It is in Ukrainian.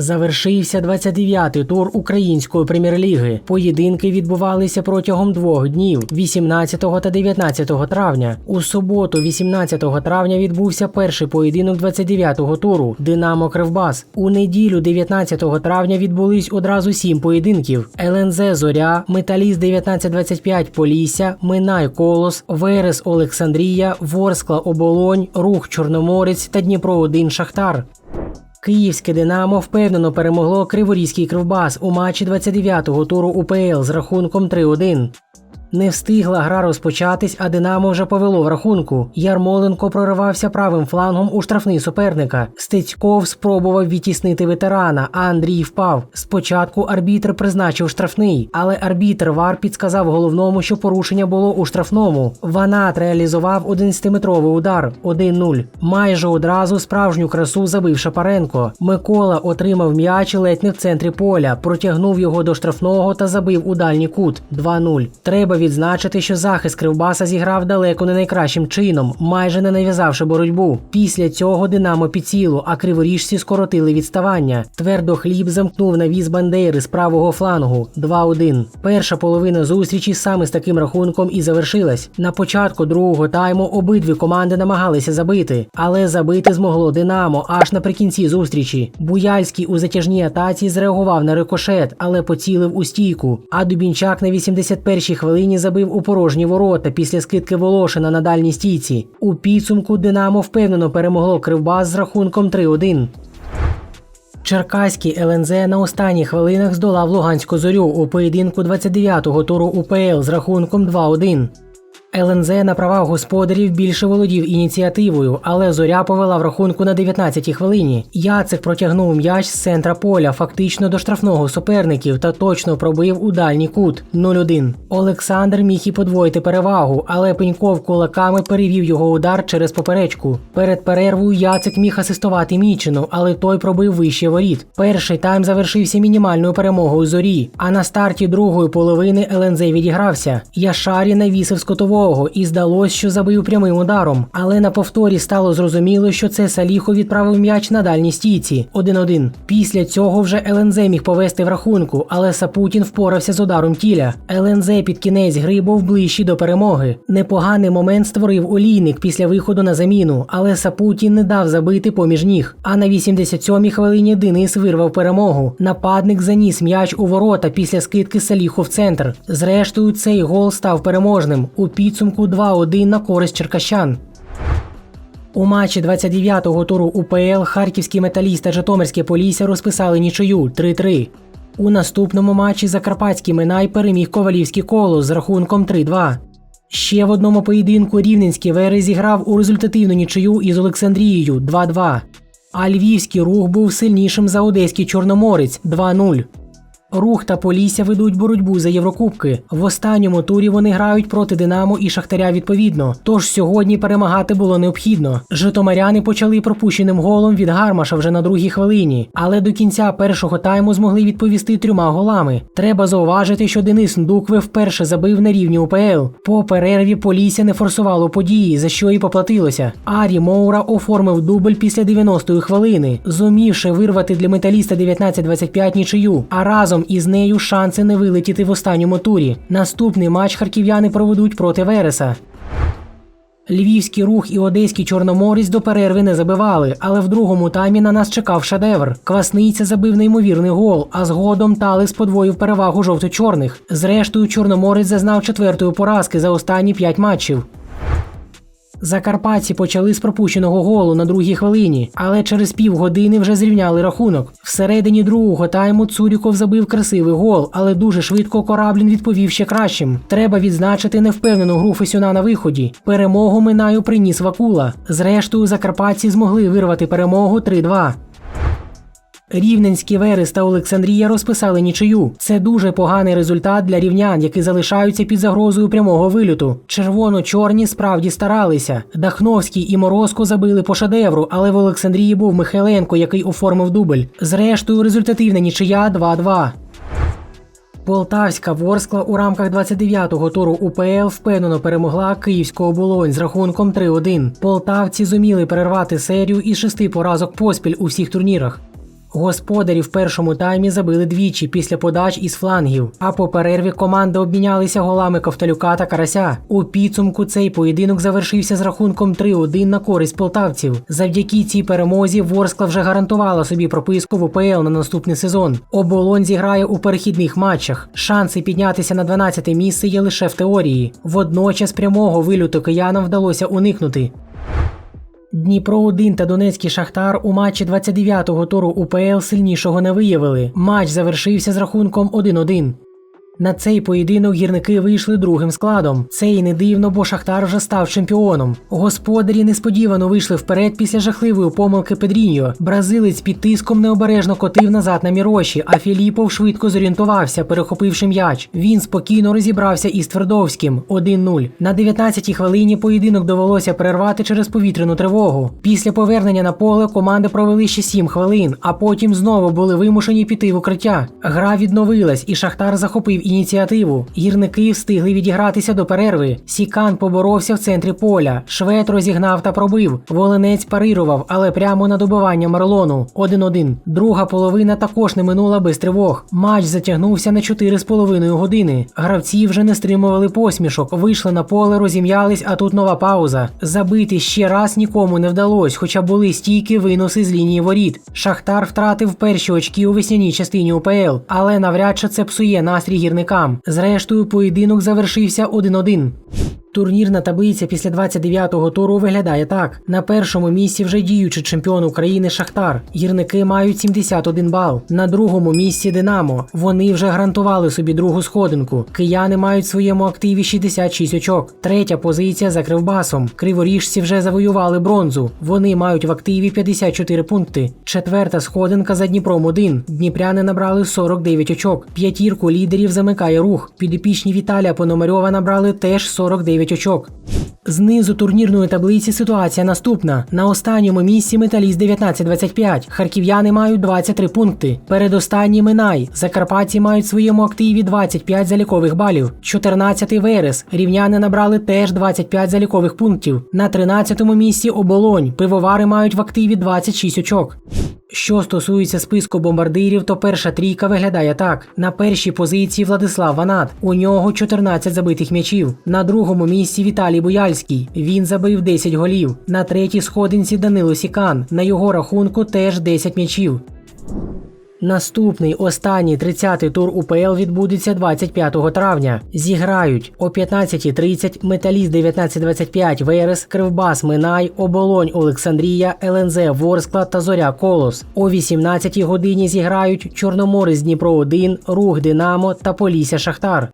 Завершився 29-й тур української прем'єр-ліги. Поєдинки відбувалися протягом двох днів 18 та 19 травня. У суботу, 18 травня, відбувся перший поєдинок 29-го туру Динамо Кривбас. У неділю, 19 травня, відбулись одразу сім поєдинків: ЛНЗ Зоря, Металіст 1925 Полісся, Минай Колос, Верес Олександрія, Ворскла Оболонь, Рух Чорноморець та Дніпро 1 Шахтар. Київське Динамо впевнено перемогло Криворізький Кривбас у матчі 29-го туру УПЛ з рахунком 3-1. Не встигла гра розпочатись, а Динамо вже повело в рахунку. Ярмоленко проривався правим флангом у штрафний суперника. Стецьков спробував відтіснити ветерана, а Андрій впав. Спочатку арбітр призначив штрафний, але арбітр Вар підсказав головному, що порушення було у штрафному. Ванат реалізував 11-метровий удар 1-0. Майже одразу справжню красу забив Шапаренко. Микола отримав м'яч ледь не в центрі поля, протягнув його до штрафного та забив у дальній кут 2-0. Треба відзначити, що захист Кривбаса зіграв далеко не найкращим чином, майже не нав'язавши боротьбу. Після цього Динамо підсіло, а криворіжці скоротили відставання. Твердо хліб замкнув навіс Бандери з правого флангу 2-1. Перша половина зустрічі саме з таким рахунком і завершилась. На початку другого тайму обидві команди намагалися забити, але забити змогло Динамо аж наприкінці зустрічі. Буяльський у затяжній атаці зреагував на рикошет, але поцілив у стійку. А Дубінчак на 81-й хвилині забив у порожні ворота після скидки Волошина на дальній стійці. У підсумку Динамо впевнено перемогло Кривбас з рахунком 3-1. Черкаський ЛНЗ на останніх хвилинах здолав Луганську зорю у поєдинку 29-го туру УПЛ з рахунком 2-1. ЛНЗ на правах господарів більше володів ініціативою, але зоря повела в рахунку на 19-й хвилині. Яцик протягнув м'яч з центра поля, фактично до штрафного суперників, та точно пробив у дальній кут 0-1. Олександр міг і подвоїти перевагу, але Пеньков кулаками перевів його удар через поперечку. Перед перервою Яцик міг асистувати Мічину, але той пробив вище воріт. Перший тайм завершився мінімальною перемогою зорі. А на старті другої половини ЛНЗ відігрався. Яшарі навісив скотового і здалось, що забив прямим ударом. Але на повторі стало зрозуміло, що це Саліхо відправив м'яч на дальній стійці 1-1. Після цього вже ЛНЗ міг повести в рахунку, але Сапутін впорався з ударом тіля. ЛНЗ під кінець гри був ближчий до перемоги. Непоганий момент створив олійник після виходу на заміну, але Сапутін не дав забити поміж ніг. А на 87-й хвилині Денис вирвав перемогу. Нападник заніс м'яч у ворота після скидки Саліху в центр. Зрештою, цей гол став переможним. У підсумку 2-1 на користь черкащан. У матчі 29-го туру УПЛ харківський металіст та Житомирське Полісся розписали нічию 3-3. У наступному матчі Закарпатський Минай переміг Ковалівський колос з рахунком 3-2. Ще в одному поєдинку Рівненський Верес зіграв у результативну нічию із Олександрією 2-2. А львівський рух був сильнішим за одеський Чорноморець 2-0. Рух та Полісся ведуть боротьбу за Єврокубки. В останньому турі вони грають проти Динамо і Шахтаря відповідно. Тож сьогодні перемагати було необхідно. Житомиряни почали пропущеним голом від Гармаша вже на другій хвилині, але до кінця першого тайму змогли відповісти трьома голами. Треба зауважити, що Денис Ndukwe вперше забив на рівні УПЛ. По перерві Полісся не форсувало події, за що і поплатилося. Арі Моура оформив дубль після 90-ї хвилини, зумівши вирвати для металіста 19-25 нічию. А разом із нею шанси не вилетіти в останньому турі. Наступний матч харків'яни проведуть проти Вереса. Львівський рух і одеський чорноморець до перерви не забивали, але в другому таймі на нас чекав шедевр. Квасниця забив неймовірний гол, а згодом Талис подвоїв перевагу жовто-чорних. Зрештою, чорноморець зазнав четвертої поразки за останні п'ять матчів. Закарпатці почали з пропущеного голу на другій хвилині, але через півгодини вже зрівняли рахунок. Всередині другого тайму Цуріков забив красивий гол, але дуже швидко Кораблін відповів ще кращим. Треба відзначити невпевнену гру Фесюна на виході. Перемогу Минаю приніс Вакула. Зрештою, закарпатці змогли вирвати перемогу 3-2. Рівненський Верес та Олександрія розписали нічию. Це дуже поганий результат для рівнян, які залишаються під загрозою прямого вильоту. Червоно-чорні справді старалися. Дахновський і Морозко забили по шедевру, але в Олександрії був Михайленко, який оформив дубль. Зрештою, результативна нічия 2-2. Полтавська Ворскла у рамках 29-го туру УПЛ впевнено перемогла київську оболонь з рахунком 3-1. Полтавці зуміли перервати серію із шести поразок поспіль у всіх турнірах. Господарі в першому таймі забили двічі після подач із флангів. А по перерві команди обмінялися голами Ковталюка та Карася. У підсумку цей поєдинок завершився з рахунком 3-1 на користь полтавців. Завдяки цій перемозі Ворскла вже гарантувала собі прописку в УПЛ на наступний сезон. Оболонь зіграє у перехідних матчах. Шанси піднятися на 12 місце є лише в теорії. Водночас прямого вилюту киянам вдалося уникнути. Дніпро 1 та Донецький Шахтар у матчі 29-го туру УПЛ сильнішого не виявили. Матч завершився з рахунком 1-1. На цей поєдинок гірники вийшли другим складом. Це і не дивно, бо Шахтар вже став чемпіоном. Господарі несподівано вийшли вперед після жахливої помилки Педріньо. Бразилець під тиском необережно котив назад на Міроші, а Філіпов швидко зорієнтувався, перехопивши м'яч. Він спокійно розібрався із Твердовським 1-0. На 19-й хвилині поєдинок довелося перервати через повітряну тривогу. Після повернення на поле команди провели ще 7 хвилин, а потім знову були вимушені піти в укриття. Гра відновилась, і Шахтар захопив ініціативу. Гірники встигли відігратися до перерви. Сікан поборовся в центрі поля. Швед розігнав та пробив. Волинець парирував, але прямо на добивання Марлону. 1-1. Друга половина також не минула без тривог. Матч затягнувся на 4,5 години. Гравці вже не стримували посмішок, вийшли на поле, розім'ялись, а тут нова пауза. Забити ще раз нікому не вдалось, хоча були стійкі виноси з лінії воріт. Шахтар втратив перші очки у весняній частині УПЛ, але навряд чи це псує настрій гірникам. Зрештою, поєдинок завершився 1-1. Турнірна таблиця після 29-го туру виглядає так: на першому місці вже діючий чемпіон України Шахтар. Гірники мають 71 бал. На другому місці Динамо. Вони вже гарантували собі другу сходинку. Кияни мають в своєму активі 66 очок. Третя позиція за кривбасом. Криворіжці вже завоювали бронзу. Вони мають в активі 54 пункти. Четверта сходинка за Дніпром 1. Дніпряни набрали 49 очок. П'ятірку лідерів замикає рух. Підопічні Віталія Пономарьова набрали теж 49 очок. Знизу турнірної таблиці ситуація наступна. На останньому місці металіст 19-25. Харків'яни мають 23 пункти. Передостанній Минай. Закарпатці мають в своєму активі 25 залікових балів. 14-й Верес. Рівняни набрали теж 25 залікових пунктів. На 13-му місці Оболонь. Пивовари мають в активі 26 очок. Що стосується списку бомбардирів, то перша трійка виглядає так: на першій позиції Владислав Ванат. У нього 14 забитих м'ячів. На другому місці Віталій Буяльський. Він забив 10 голів. На третій сходинці Данило Сікан. На його рахунку теж 10 м'ячів. Наступний останній 30-й тур УПЛ відбудеться 25 травня. Зіграють о 15.30 Металіст 1925 Верес, Кривбас Минай, Оболонь Олександрія, ЛНЗ Ворскла та Зоря Колос. О 18 годині зіграють Чорноморець Дніпро 1, Рух Динамо та Полісся Шахтар.